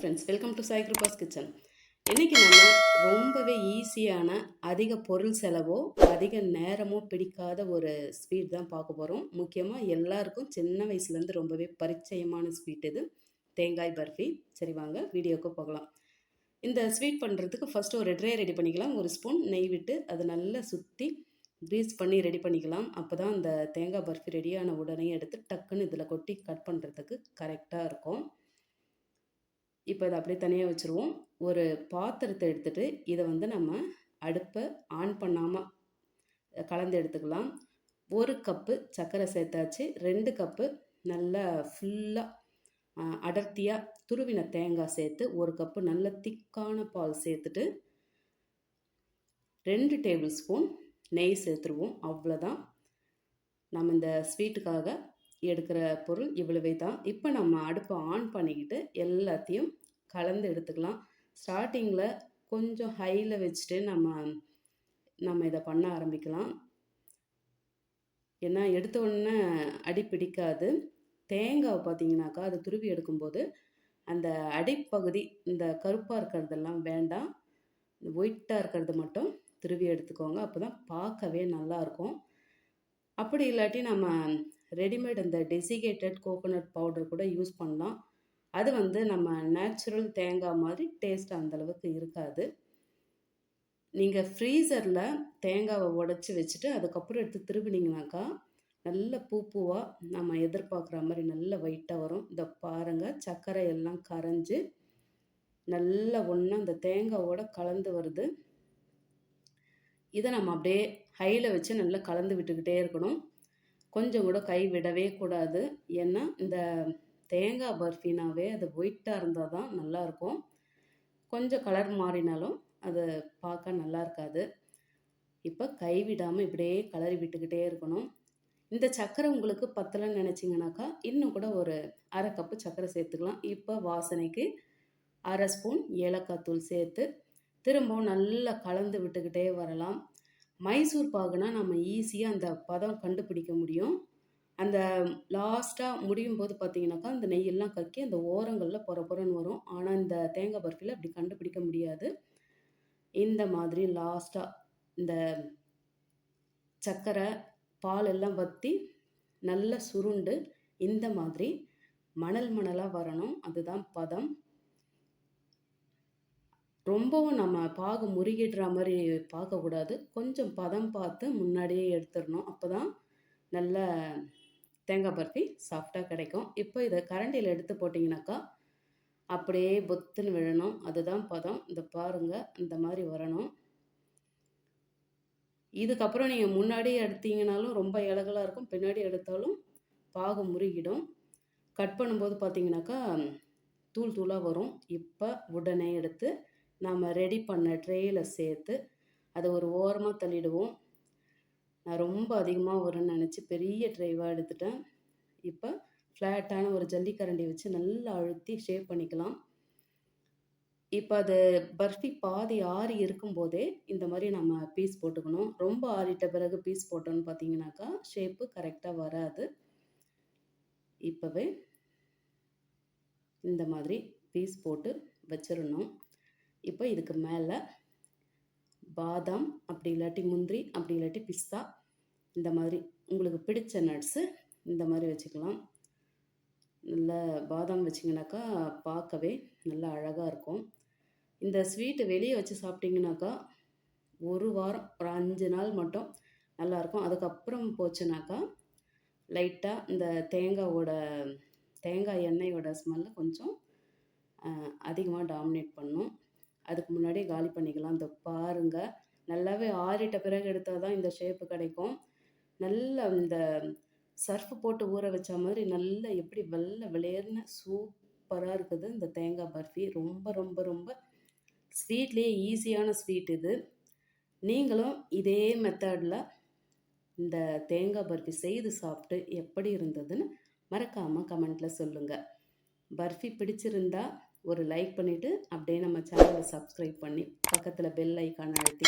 Friends welcome to Sai Kripa's kitchen இன்றைக்கி நம்ம ரொம்பவே ஈஸியான அதிக பொருள் செலவோ அதிக நேரமோ பிடிக்காத ஒரு ஸ்வீட் தான் பார்க்க போகிறோம் முக்கியமாக எல்லாருக்கும் சின்ன வயசுலேருந்து ரொம்பவே பரிச்சயமான ஸ்வீட் இது தேங்காய் பர்ஃபி சரி வாங்க வீடியோவுக்கு போகலாம். இந்த ஸ்வீட் பண்ணுறதுக்கு ஃபஸ்ட்டு ஒரு ட்ரே ரெடி பண்ணிக்கலாம். ஒரு ஸ்பூன் நெய் விட்டு அதை நல்லா சுற்றி க்ரீஸ் பண்ணி ரெடி பண்ணிக்கலாம். அப்போ தான் அந்த தேங்காய் பர்ஃபி ரெடியான உடனே எடுத்து டக்குன்னு இதில் கொட்டி கட் பண்ணுறதுக்கு கரெக்டாக இருக்கும். இப்போ இதை அப்படியே தனியாக வச்சுருவோம். ஒரு பாத்திரத்தை எடுத்துகிட்டு இதை வந்து நம்ம அடுப்பை ஆன் பண்ணாமல் கலந்து எடுத்துக்கலாம். ஒரு கப்பு சர்க்கரை சேர்த்தாச்சு. ரெண்டு கப்பு நல்லா ஃபுல்லாக அடர்த்தியாக துருவின தேங்காய் சேர்த்து ஒரு கப்பு நல்ல திக்கான பால் சேர்த்துட்டு ரெண்டு டேபிள் ஸ்பூன் நெய் சேர்த்துருவோம். அவ்வளோதான் நம்ம இந்த ஸ்வீட்டுக்காக எடுக்கிற பொருள் இவ்வளவே தான். இப்போ நம்ம அடுப்பை ஆன் பண்ணிக்கிட்டு எல்லாத்தையும் கலந்து எடுத்துக்கலாம். ஸ்டார்டிங்கில் கொஞ்சம் ஹையில் வச்சுட்டு நம்ம நம்ம இதை பண்ண ஆரம்பிக்கலாம். ஏன்னா எடுத்த உடனே அடி பிடிக்காது. தேங்காய் பார்த்தீங்கன்னாக்கா அது துருவி எடுக்கும்போது அந்த அடிப்பகுதி இந்த கருப்பாக இருக்கிறதெல்லாம் வேண்டாம். இந்த ஒயிட்டாக இருக்கிறது மட்டும் துருவி எடுத்துக்கோங்க. அப்போ தான் பார்க்கவே நல்லாயிருக்கும். அப்படி இல்லாட்டி நம்ம ரெடிமேட் இந்த டெசிகேட்டட் கோகோனட் பவுடர் கூட யூஸ் பண்ணலாம். அது வந்து நம்ம நேச்சுரல் தேங்காய் மாதிரி டேஸ்ட் அந்தளவுக்கு இருக்காது. நீங்கள் ஃப்ரீசரில் தேங்காவை உடச்சி வச்சுட்டு அதுக்கப்புறம் எடுத்து திருவினீங்கனாக்கா நல்ல பூ பூவாக நம்ம எதிர்பார்க்குற மாதிரி நல்ல ஒயிட்டாக வரும். இந்த பாருங்கள் சர்க்கரை எல்லாம் கரைஞ்சி நல்ல ஒன்றா அந்த தேங்காவோட கலந்து வருது. இதை நம்ம அப்படியே ஹையில் வச்சு நல்லா கலந்து விட்டுக்கிட்டே இருக்கணும். கொஞ்சம் கூட கை விடவே கூடாது. ஏன்னா இந்த தேங்காய் பர்ஃபினாவே அது ஒயிட்டாக இருந்தால் தான் நல்லாயிருக்கும். கொஞ்சம் கலர் மாறினாலும் அது பார்க்க நல்லா இருக்காது இப்போ கைவிடாமல் இப்படியே கலரி விட்டுக்கிட்டே இருக்கணும். இந்த சர்க்கரை உங்களுக்கு பத்தலைன்னு நினச்சிங்கனாக்கா இன்னும் கூட ஒரு அரை கப்பு சர்க்கரை சேர்த்துக்கலாம். இப்போ வாசனைக்கு அரை ஸ்பூன் ஏலக்காய் தூள் சேர்த்து திரும்பவும் நல்லா கலந்து விட்டுக்கிட்டே வரலாம். மைசூர் பாகுனா நம்ம ஈஸியாக அந்த பதம் கண்டுபிடிக்க முடியும். அந்த லாஸ்ட்டாக முடியும் போது பார்த்தீங்கன்னாக்கா அந்த நெய்யெல்லாம் கக்கி அந்த ஓரங்களில் பொற பொறன்னு வரும். ஆனால் இந்த தேங்காய் பர்ஃபியில் அப்படி கண்டுபிடிக்க முடியாது. இந்த மாதிரி லாஸ்ட்டாக இந்த சர்க்கரை பால் எல்லாம் வற்றி நல்லா சுருண்டு இந்த மாதிரி மணல் மணலாக வரணும். அதுதான் பதம். ரொம்பவும் நம்ம பாகு முருகிடுற மாதிரி பார்க்கக்கூடாது கொஞ்சம் பதம் பார்த்து முன்னாடியே எடுத்துடணும். அப்போ தான் நல்ல தேங்காய் பர்ஃபி சாஃப்டாக கிடைக்கும். இப்போ இதை கரண்டியில் எடுத்து போட்டிங்கனாக்கா அப்படியே பொத்துன்னு விழணும். அதுதான் பதம். இந்த பாருங்கள் இந்த மாதிரி வரணும். இதுக்கப்புறம் நீங்கள் முன்னாடி எடுத்தீங்கனாலும் ரொம்ப இலகலாக இருக்கும். பின்னாடி எடுத்தாலும் பாகு முருகிடும். கட் பண்ணும்போது பார்த்தீங்கன்னாக்கா தூள் தூளாக வரும். இப்போ உடனே எடுத்து நாம் ரெடி பண்ண ட்ரேயில் சேர்த்து அதை ஒரு ஓரமாக தள்ளிடுவோம். நான் ரொம்ப அதிகமாக வரும்னு நினச்சி பெரிய ட்ரைவாக எடுத்துட்டேன். இப்போ ஃப்ளாட்டான ஒரு ஜல்லிக்கரண்டி வச்சு நல்லா அழுத்தி ஷேப் பண்ணிக்கலாம். இப்போ அது பர்ஃபி பாதி ஆறி இருக்கும்போதே இந்த மாதிரி நம்ம பீஸ் போட்டுக்கணும். ரொம்ப ஆறிட்ட பிறகு பீஸ் போட்டோன்னு பார்த்தீங்கன்னாக்கா ஷேப்பு கரெக்டாக வராது. இப்போவே இந்த மாதிரி பீஸ் போட்டு வச்சிடணும். இப்போ இதுக்கு மேலே பாதாம் அப்படி இல்லாட்டி முந்திரி அப்படி இல்லாட்டி பிஸ்தா இந்த மாதிரி உங்களுக்கு பிடித்த நட்ஸு இந்த மாதிரி வச்சுக்கலாம். நல்ல பாதாம் வச்சிங்கனாக்கா பார்க்கவே நல்லா அழகாக இருக்கும். இந்த ஸ்வீட்டு வெளியே வச்சு சாப்பிட்டிங்கனாக்கா ஒரு வாரம் ஒரு அஞ்சு நாள் மட்டும் நல்லாயிருக்கும் அதுக்கப்புறம் போச்சுனாக்கா லைட்டாக இந்த தேங்காவோட தேங்காய் எண்ணெயோட ஸ்மெல்லு கொஞ்சம் அதிகமாக டாமினேட் பண்ணும். அதுக்கு முன்னாடி காலி பண்ணிக்கலாம். இந்த பாருங்கள் நல்லாவே ஆறிட்ட பிறகு எடுத்தால் தான் இந்த ஷேப்பு கிடைக்கும். நல்ல இந்த சர்ஃப் போட்டு ஊற வச்ச மாதிரி நல்ல எப்படி வெள்ளை விளையர்னு சூப்பராக இருக்குது இந்த தேங்காய் பர்ஃபி. ரொம்ப ரொம்ப ரொம்ப ஸ்வீட்லேயே ஈஸியான ஸ்வீட் இது. நீங்களும் இதே மெத்தடில் இந்த தேங்காய் பர்ஃபி செய்து சாப்பிட்டு எப்படி இருந்ததுன்னு மறக்காமல் கமெண்ட்டில் சொல்லுங்கள் பர்ஃபி பிடிச்சிருந்தா ஒரு லைக் பண்ணிவிட்டு அப்படியே நம்ம சேனலை சப்ஸ்கிரைப் பண்ணி பக்கத்தில் பெல் ஐக்கான அழுத்தி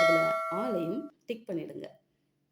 அதில் ஆலையும் டிக் பண்ணிவிடுங்க